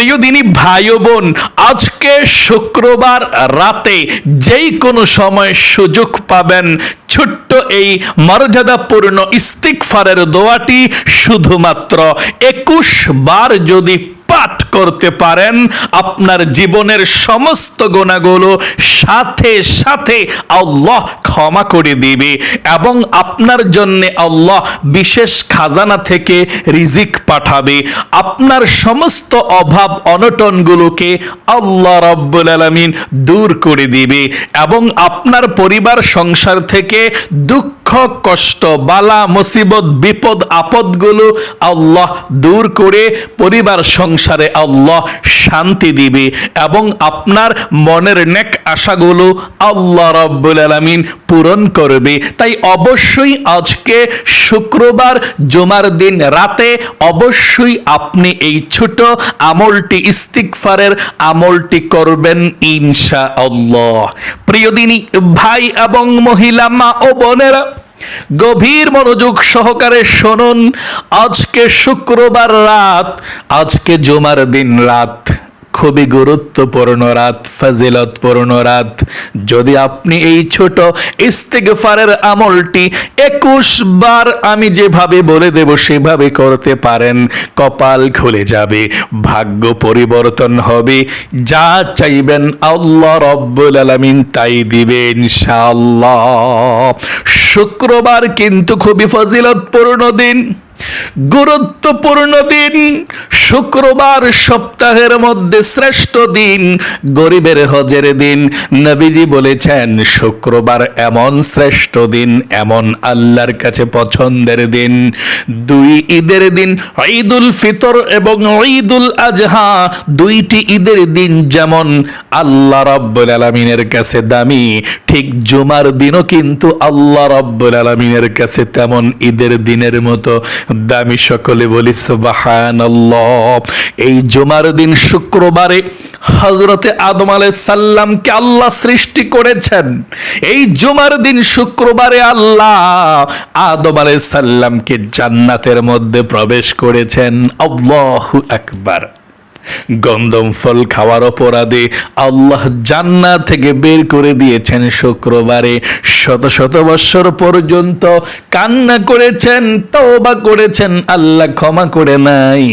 প্রিয় ভাই বোন, আজকে শুক্রবার রাতে যেই কোনো সময় সুযোগ পাবেন ছোট্ট এই মর্যাদাপূর্ণ ইস্তিকফারের দোয়াটি শুধুমাত্র একুশ বার যদি পাঠ করতে পারেন, আপনার জীবনের সমস্ত গোনাগুলো সাথে সাথে আল্লাহ ক্ষমা করে দিবে এবং আপনার জন্য আল্লাহ বিশেষ খাজানা থেকে রিজিক পাঠাবে। আপনার সমস্ত অভাব অনটনগুলোকে আল্লাহ রব্বুল আলমিন দূর করে দিবে এবং আপনার পরিবার, সংসার থেকে দুঃখ, কষ্ট, বালা, মুসিবত, বিপদ, আপদগুলো আল্লাহ দূর করে পরিবার, সংসারে আল্লাহ শান্তি দিবে এবং আপনার মনের নেক আশাগুলো আল্লাহ রব্বুল আলমিন পূরণ করবে। তাই অবশ্যই আজকে শুক্রবার, জুমার দিন রাতে অবশ্যই আপনি এই ছোট আমলটি ইস্তিকফারের আমলটি করবেন ইনশা আল্লাহ প্রিয় দিনী ভাই এবং মহিলা, মা ও বোনেরা গভীর মনোযোগ সহকারে শুনুন। আজকে শুক্রবার রাত আজকে জুমার দিন রাত। খুবই গুরুত্বপূর্ণ রাত, ফাজিলতপূর্ণ রাত। যদি আপনি এই ছোট ইস্তেগফারের আমলটি একুশ বার আমি যেভাবে বলে দেব, সেভাবে করতে পারেন, কপাল খুলে যাবে, ভাগ্য পরিবর্তন হবে। যা চাইবেন আল্লাহ রব্বুল আলামিন তাই দিবে ইনশাআল্লাহ। শুক্রবার কিন্তু খুবই ফজিলতপূর্ণ দিন। গুরুত্বপূর্ণ দিন, শুক্রবার সপ্তাহের মধ্যে শ্রেষ্ঠ দিন, গরিবের হজের দিন। নবীজি বলেছেন, শুক্রবার এমন শ্রেষ্ঠ দিন, এমন আল্লাহর কাছে পছন্দের দিন। দুই ঈদের দিন, ঈদুল ফিতর এবং ঈদুল আজহা। দুইটি ঈদের দিন যেমন আল্লাহ রব্বুল আলমিনের কাছে দামি, ঠিক জুমার দিনও কিন্তু আল্লাহ রব্বুল আলমিনের কাছে তেমন ঈদের দিনের মতো দামি সকলে বলি, সুবহানাল্লাহ। এই জুমার দিন শুক্রবারে হজরতে আদম আলাই সাল্লামকে আল্লাহ সৃষ্টি করেছেন। এই জুমার দিন শুক্রবারে আল্লাহ আদম আলাই সাল্লামকে জান্নাতের মধ্যে প্রবেশ করেছেন। আল্লাহু আকবার। গন্ধম ফল খাওয়ার অপরাধে আল্লাহ জান্না থেকে বের করে দিয়েছেন শুক্রবারে। শত শত বৎসর পর্যন্ত কান্না করেছেন, তওবা করেছেন, আল্লাহ ক্ষমা করে নাই।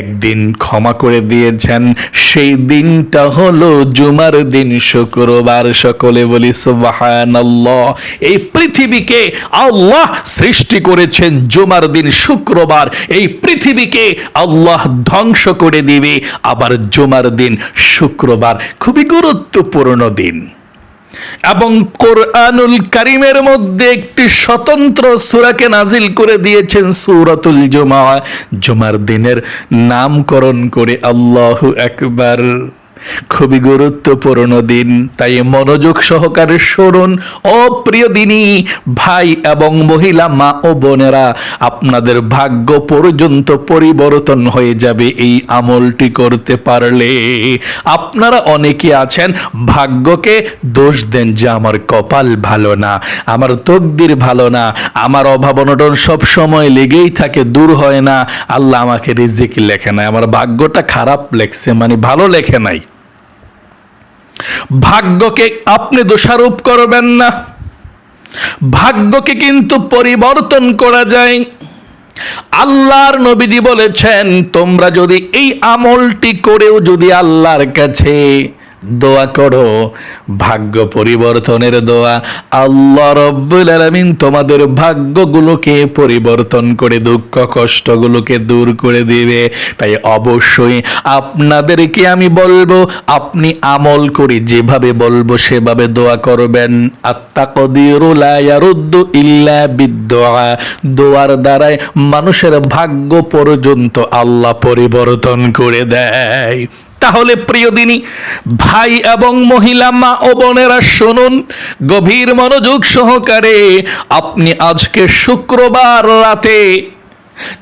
একদিন ক্ষমা করে দিয়েছেন, সেই দিনটা হলো জুমার দিন, শুক্রবার। সকলে বলি, সুবহানাল্লাহ। এই পৃথিবীকে আল্লাহ সৃষ্টি করেছেন জুমার দিন, শুক্রবার। এই পৃথিবীকে আল্লাহ ধ্বংস করে দিবে, আবার জুমার দিন, শুক্রবার। খুবই গুরুত্বপূর্ণ দিন। এবং কোরআনুল কারিমের মধ্যে একটি স্বতন্ত্র সুরাকে নাজিল করে দিয়েছেন সুরাতুল জুমা। জুমার দিনের নামকরণ করে আল্লাহ আকবার। খুবই গুরুত্বপূর্ণ দিন। তাই মনোযোগ সহকারে শুনুন, ও প্রিয় দিনী, ভাই এবং মহিলা, মা ও বোনেরা, আপনাদের ভাগ্য পর্যন্ত পরিবর্তন হয়ে যাবে, এই আমলটি করতে পারলে। আপনারা অনেকে আছেন, ভাগ্যকে দোষ দেন যে আমার কপাল ভালো না, আমার তকদির ভালো না, আমার অভাব অনটন সব সময় লেগেই থাকে, দূর হয় না। আল্লাহ আমাকে রিজিক লেখে নাই, আমার ভাগ্যটা খারাপ লেখছে মানে ভালো লেখে নাই। ভাগ্যকে আপনি দোষারোপ করবেন না। ভাগ্যকে কিন্তু পরিবর্তন করা যায়। আল্লাহর নবীজি বলেছেন, তোমরা যদি এই আমলটি করেও যদি আল্লাহর কাছে দোয়া করো। ভাগ্য পরিবর্তনের দোয়া। আল্লাহ রব্বুল আলামিন তোমাদের ভাগ্যগুলোকে পরিবর্তন করে, দুঃখ কষ্টগুলোকে দূর করে দিবে। তাই অবশ্যই আপনাদেরকে আমি বলব, আপনি আমল করি যেভাবে বলব সেভাবে দোয়া করবেন। ইল্লা বিদ্দোয়া। দোয়ার দ্বারাই মানুষের ভাগ্য পর্যন্ত আল্লাহ পরিবর্তন করে দেয়। তাহলে প্রিয় দিনী, ভাই এবং মহিলা মা ও বোনেরা শুনুন গভীর মনোযোগ সহকারে। আপনি আজকে শুক্রবার রাতে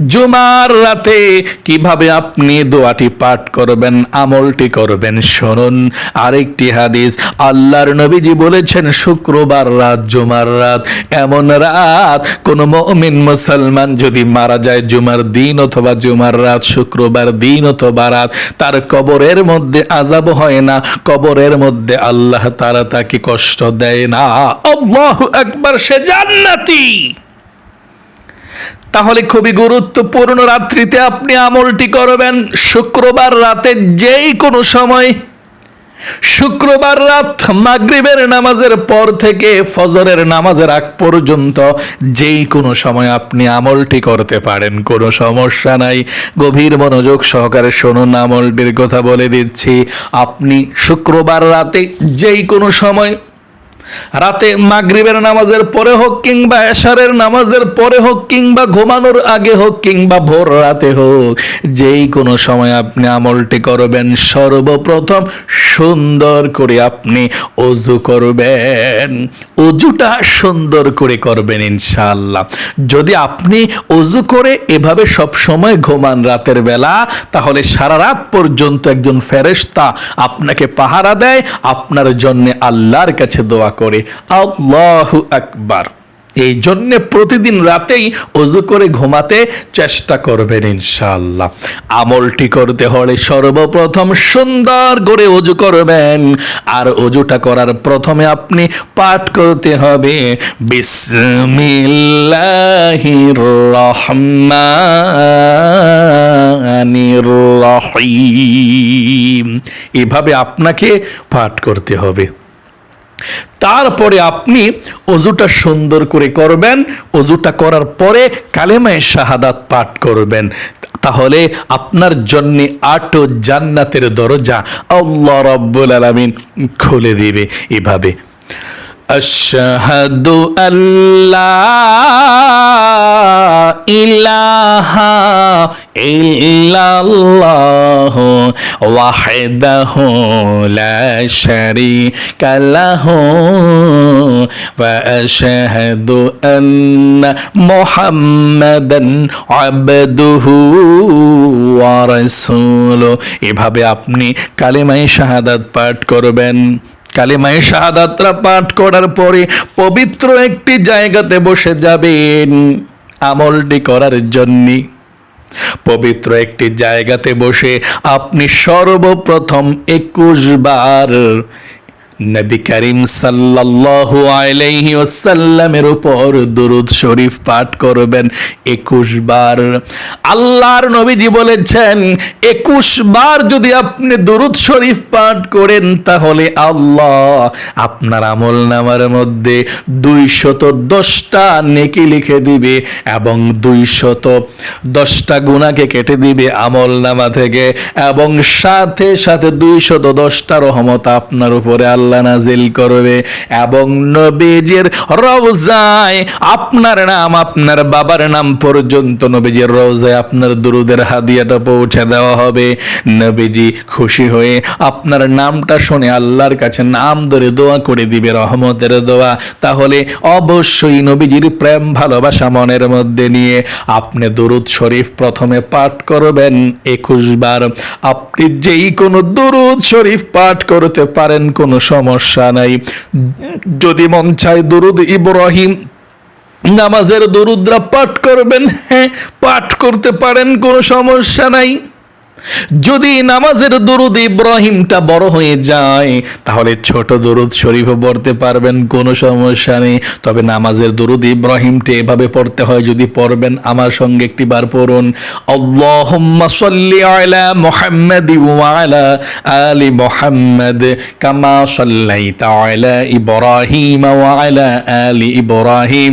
জুমার রাতে কীভাবে আপনি দোয়াটি পাঠ করবেন, আমলটি করবেন, শুনুন। আরেকটি হাদিস, আল্লাহর নবীজি বলেছেন, শুক্রবার রাত, জুমার রাত। এমন রাত কোন মুমিন মুসলমান যদি মারা যায় জুমার দিন অথবা জুমার রাত, শুক্রবার দিন অথবা রাত, তার কবরের মধ্যে আজাব হয় না। কবরের মধ্যে আল্লাহ তারা তাকে কষ্ট দেয় না। আল্লাহ একবার সে জান্নাতি। তাহলে খুবই গুরুত্বপূর্ণ রাত্রিতে আপনি আমলটি করবেন। শুক্রবার রাতে যেই কোনো সময়। শুক্রবার রাত মাগরিবের নামাজের পর থেকে ফজরের নামাজের আগ পর্যন্ত যেই কোনো সময় আপনি আমলটি করতে পারেন, কোনো সমস্যা নাই। গভীর মনোযোগ সহকারে শুনুন, আমলটির কথা বলে দিচ্ছি। আপনি শুক্রবার রাতে যেই কোনো সময় রাতে মাগরিবের নামাজের পরে হোক কিংবা এশারের নামাজের পরে হোক কিংবা ঘুমানোর আগে হোক কিংবা ভোর রাতে হোক, যেই কোনো সময় আপনি আমলটি করবেন, সর্বপ্রথম সুন্দর করে আপনি অজু করবেন। অজুটা সুন্দর করে করবেন ইনশাআল্লাহ। যদি আপনি অজু করে এভাবে সব সময় ঘুমান রাতের বেলা, তাহলে সারা রাত পর্যন্ত একজন ফেরেশতা আপনাকে পাহারা দেয়, আপনার জন্য আল্লাহর কাছে দোয়া করে, আল্লাহু আকবার। এই জন্যে প্রতিদিন রাতেই অজু করে ঘুমাতে চেষ্টা করবেন ইনশাল্লাহ আমলটি করতে হলে সর্বপ্রথম সুন্দর করে অজু করবেন। আর অজুটা করার প্রথমে আপনি পাঠ করতে হবে, বিসমিল্লাহির রহমানির রহিম। এভাবে আপনাকে পাঠ করতে হবে। তারপরে আপনি অজুটা সুন্দর করে করবেন, অজুটা করার পরে কালেমায় শাহাদাত পাঠ করবেন। তাহলে আপনার জন্য আটো জান্নাতের দরজা আল্লাহ রব্বুল আলমিন খুলে দিবে এভাবে। أشهد أن لا إله إلا الله وحده لا شريك له وأشهد أن محمدا عبده ورسوله এভাবে আপনি কালিমাই শাহাদাত পাঠ করবেন কালিমায় শাহাদাতরা পাঠ করার পরে পবিত্র একটি জায়গাতে বসে যাবেন আমলটি করার জন্যে। পবিত্র একটি জায়গাতে বসে আপনি সর্বপ্রথম একুশ বার নবী করিম সাল্লাল্লাহু আলাইহি ওয়াসাল্লামের উপর দুরুদ শরীফ পাঠ করবেন একুশ বার। আল্লাহর নবীজি বলেছেন, একুশ বার যদি আপনি দুরুদ শরীফ পাঠ করেন, তাহলে আল্লাহ আপনার আমল নামার মধ্যে দুইশত দশটা নেকি লিখে দিবে এবং দুইশত দশটা গুণাকে কেটে দিবে আমল নামা থেকে এবং সাথে সাথে দুইশত দশটা রহমত আপনার উপরে আল্লাহ নাজিল করবে। এবং নবীজির রওজায় আপনার নাম, আপনার বাবার নাম পর্যন্ত নবীজির রওজায় আপনার দুরুদের হাদিয়াটা পৌঁছে দেওয়া হবে। নবীজি খুশি হয়ে আপনার নামটা শুনে আল্লাহর কাছে নাম ধরে দোয়া করে দিবে, রহমতের দোয়া। তাহলে অবশ্যই নবীজির প্রেম, ভালোবাসা মনের মধ্যে নিয়ে আপনি দুরুদ শরীফ প্রথমে পাঠ করবেন একুশ বার আপনি যেই কোনো দুরুদ শরীফ পাঠ করতে পারেন, কোনো সমস্যা নাই। যদি মন চায় দুরুদ ইব্রাহিম, নামাজের দরুদ্রা পাঠ করবেন হ্যাঁ পাঠ করতে পারেন, কোনো সমস্যা নাই। যদি নামাজের দরুদ ইব্রাহিমটা বড় হয়ে যায়, তাহলে ছোট দরুদ শরীফও পড়তে পারবেন, কোনো সমস্যা নেই। তবে নামাজের দরুদ ইব্রাহিমটা এভাবে পড়তে হয়, যদি পড়বেন, আমার সঙ্গে একটি বার পড়ুন। আল্লাহুম্মা সাল্লি আলা মুহাম্মাদ ওয়া আলা আলি মুহাম্মাদ কামা সাল্লাইতা আলা ইব্রাহিম ওয়া আলা আলি ইব্রাহিম।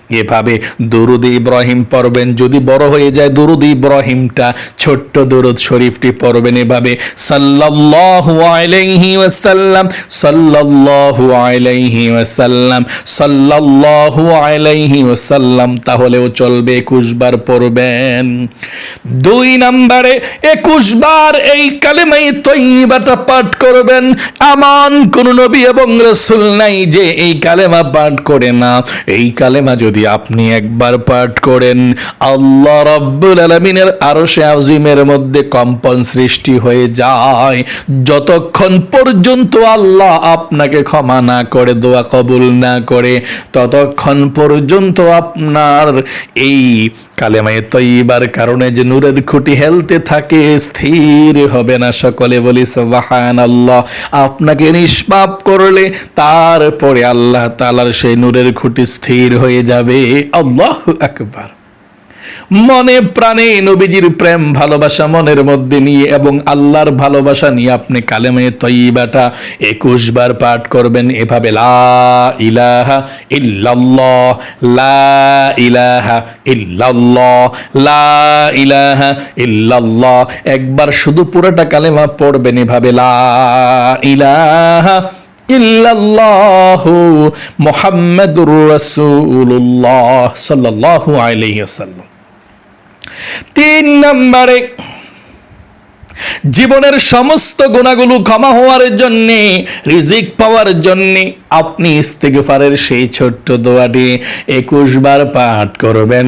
এভাবে দুরুদ ইব্রাহিম পড়বেন। যদি বড় হয়ে যায় দুরুদ ইব্রাহিমটা, ছোট্ট দুরুদ শরীফটি পড়বেন এভাবে। সাল্লাল্লাহু আলাইহি ওয়াসাল্লাম, সাল্লাল্লাহু আলাইহি ওয়াসাল্লাম, সাল্লাল্লাহু আলাইহি ওয়াসাল্লাম তাহলেও চলবে একুশ বার পড়বেন। দুই নম্বরে একুশ বার এই কালেমাই তৈবাটা পাঠ করবেন। এমন কোন নবী এবং রসুল নাই যে এই কালেমা পাঠ করে না। এই কালেমা যদি আপনি একবার পাঠ করেন, আল্লাহ রব্বুল আলমিনের আরও আজিমের মধ্যে কম্পন সৃষ্টি হয়ে যায়। যতক্ষণ পর্যন্ত আল্লাহ আপনাকে ক্ষমা না করে, দোয়া কবুল না করে, ততক্ষণ পর্যন্ত আপনার এই কালেমায় তৈবার কারণে যে নূরের খুঁটি হেলতে থাকে, স্থির হবে না সকলে বলি সবাহান আল্লাহ আপনাকে নিষ্পাপ করলে তারপরে আল্লাহ তালার সেই নূরের খুঁটি স্থির হয়ে যাবে। আল্লাহ আকবার। মনে প্রাণে নবীজির প্রেম, ভালোবাসা মনের মধ্যে নিয়ে এবং আল্লাহর ভালোবাসা নিয়ে আপনি কালেমে তৈবাটা একুশ বার পাঠ করবেন। এভাবে, লা ইলাহা ইল্লাল্লাহ, লা ইলাহা ইল্লাল্লাহ, লা ইলাহা ইল্লাল্লাহ। একবার শুধু পুরোটা কালেমা পড়বেন, এভাবে, লা ইলাহা ইল্লাল্লাহু মুহাম্মাদুর রাসূলুল্লাহ সাল্লাল্লাহু আলাইহি ওয়াসাল্লাম তিন নম্বরে জীবনের সমস্ত গুণাগুলো ক্ষমা হওয়ার জন্যে, রিজিক পাওয়ার জন্যে আপনি ইস্তেগফারের সেই ছোট্ট দোয়াটি একুশ বার পাঠ করবেন।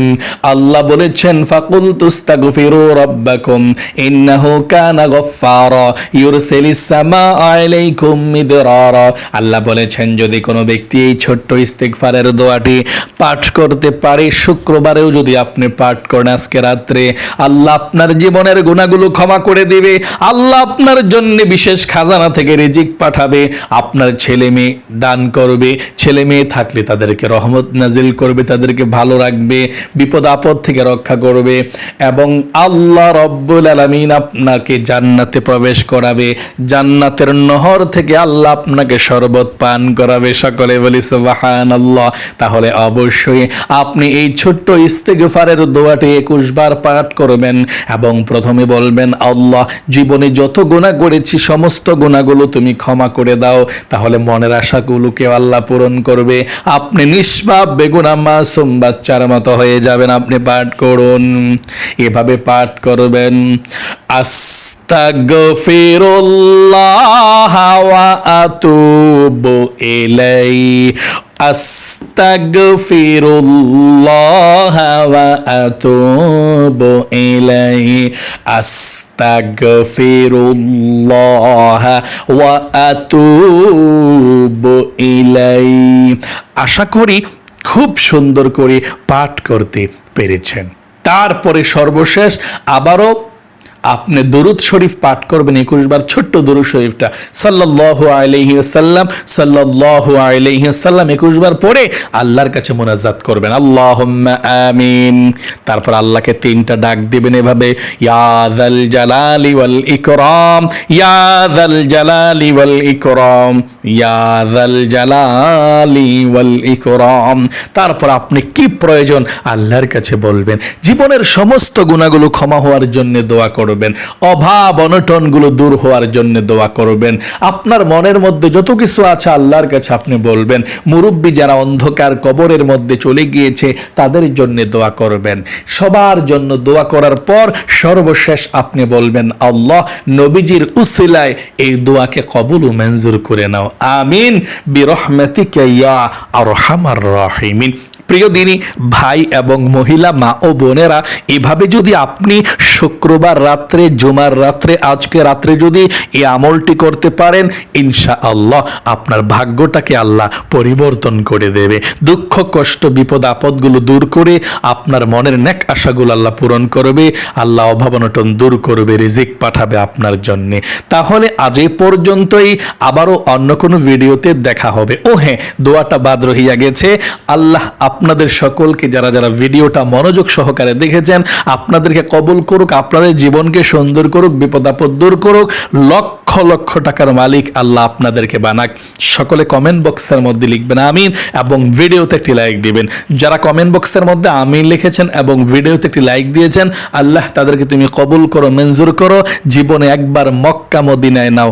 আল্লাহ বলেছেন, ফাকুল তুস্তাগফিরু রাব্বাকুম, ইন্নাহু কানা গফফারা ইউরসিলিস সামা আলাইকুম মিদরারা। আল্লাহ বলেছেন, যদি কোনো ব্যক্তি এই ছোট্ট ইস্তেগফারের দোয়াটি পাঠ করতে পারে, শুক্রবারেও যদি আপনি পাঠ করেন আজকে রাত্রে, আল্লাহ আপনার জীবনের গুণাগুলো ক্ষমা করে দিবে, আল্লাহ আপনার জন্য বিশেষ খাজানা থেকে রিজিক পাঠাবে, আপনার ছেলে মেয়ে দান করবে, ছেলে মেয়ে থাকলে তাদেরকে রহমত নাজিল করবে, তাদেরকে ভালো রাখবে, বিপদ আপদ থেকে রক্ষা করবে এবং আল্লাহ রব্বুল আলমিন আপনাকে জান্নাতে প্রবেশ করাবে, জান্নাতের নহর থেকে আল্লাহ আপনাকে শরবত পান করাবে। সকলে বলি সুবাহান আল্লাহ তাহলে অবশ্যই আপনি এই ছোট্ট ইস্তেগফারের দোয়াটি একুশ বার পাঠ করবেন এবং প্রথমে বলবেন, আল্লাহ জীবনে যত গুণা করেছি, সমস্ত গুণাগুলো তুমি ক্ষমা করে দাও। তাহলে মনের আশাগুলোকে আল্লাহ পূরণ করবে। আপনি নিষ্পাপ বেগুনা মাসুম বাচ্চার মতো হয়ে যাবেন। আপনি পাঠ করুন। এভাবে পাঠ করবেন। আস্তাগফিরুল্লাহ ওয়া আতুবু ইলাই আস্তাগফিরুল্লাহ ওয়া আতুবু ইলাইহি আস্তাগফিরুল্লাহ ওয়া আতুবু ইলাইহি আশা করি খুব সুন্দর করে পাঠ করতে পেরেছেন। তারপরে সর্বশেষ আবারও আপনি দরুদ শরীফ পাঠ করবেন, একুশ বার ছোট্ট দরুদ শরীফটা। সাল্লাহ সাল্লাল্লাহু আলাইহি ওয়াসাল্লাম একুশ বার পড়ে আল্লাহর কাছে মোনাজাত করবেন। আল্লাহ আমিন। তারপর আল্লাহকে তিনটা ডাক দিবেন এভাবে ইয়াদ যাল জালালি ওয়াল ইকরাম, ইয়া যাল জালালি ওয়াল ইকরাম। জালালি তারপর আপনি কি প্রয়োজন? আল্লাহর কাছে বলবেন। জীবনের সমস্ত গুণাগুলো ক্ষমা হওয়ার জন্য দোয়া করবেন। অভাব, অনটনগুলো দূর হওয়ার জন্য দোয়া করবেন। আপনার মনের মধ্যে যত কিছু আছে আল্লাহর কাছে আপনি বলবেন। মুরব্বী যারা অন্ধকার কবরের মধ্যে চলে গিয়েছে, তাদের জন্য দোয়া করবেন। সবার জন্য দোয়া করার পর সর্বশেষ আপনি বলবেন, আল্লাহ নবীজির উসিলায় এই দোয়াকে কবুল ও মঞ্জুর করে নাও। আমিন বিরহমাতিকা ইয়া আরহামার রাহিমিন প্রিয় দিনী, ভাই এবং মহিলা, মা ও বোনেরা, এভাবে যদি আপনি শুক্রবার রাত্রে, জুমার রাত্রে, আজকে রাত্রে যদি এই আমলটি করতে পারেন ইনশা আল্লাহ আপনার ভাগ্যটাকে আল্লাহ পরিবর্তন করে দেবে। দুঃখ, কষ্ট, বিপদ, আপদগুলো দূর করে আপনার মনের নেক আশাগুলো আল্লাহ পূরণ করবে, আল্লাহ অভাবনটন দূর করবে, রিজিক পাঠাবে আপনার জন্যে। তাহলে আজ এই পর্যন্তই, আবারও অন্য কোনো ভিডিওতে দেখা হবে। ও হ্যাঁ দোয়াটা বাদ রহিয়া গেছে। আল্লাহ আপনাদের সকলকে যারা যারা ভিডিওটা মনোযোগ সহকারে দেখেছেন, আপনাদেরকে কবুল করুক, আপনাদের জীবনকে সুন্দর করুক বিপদ আপদ দূর করুক, লক্ষ লক্ষ টাকার মালিক আল্লাহ আপনাদেরকে বানাক। সকলে কমেন্ট বক্সের মধ্যে লিখবেন আমিন এবং ভিডিওতে একটি লাইক দিবেন। যারা কমেন্ট বক্সের মধ্যে আমিন লিখেছেন এবং ভিডিওতে একটি লাইক দিয়েছেন, আল্লাহ তাদেরকে তুমি কবুল করো, মঞ্জুর করো। জীবনে একবার মক্কা মদিনায় নাও।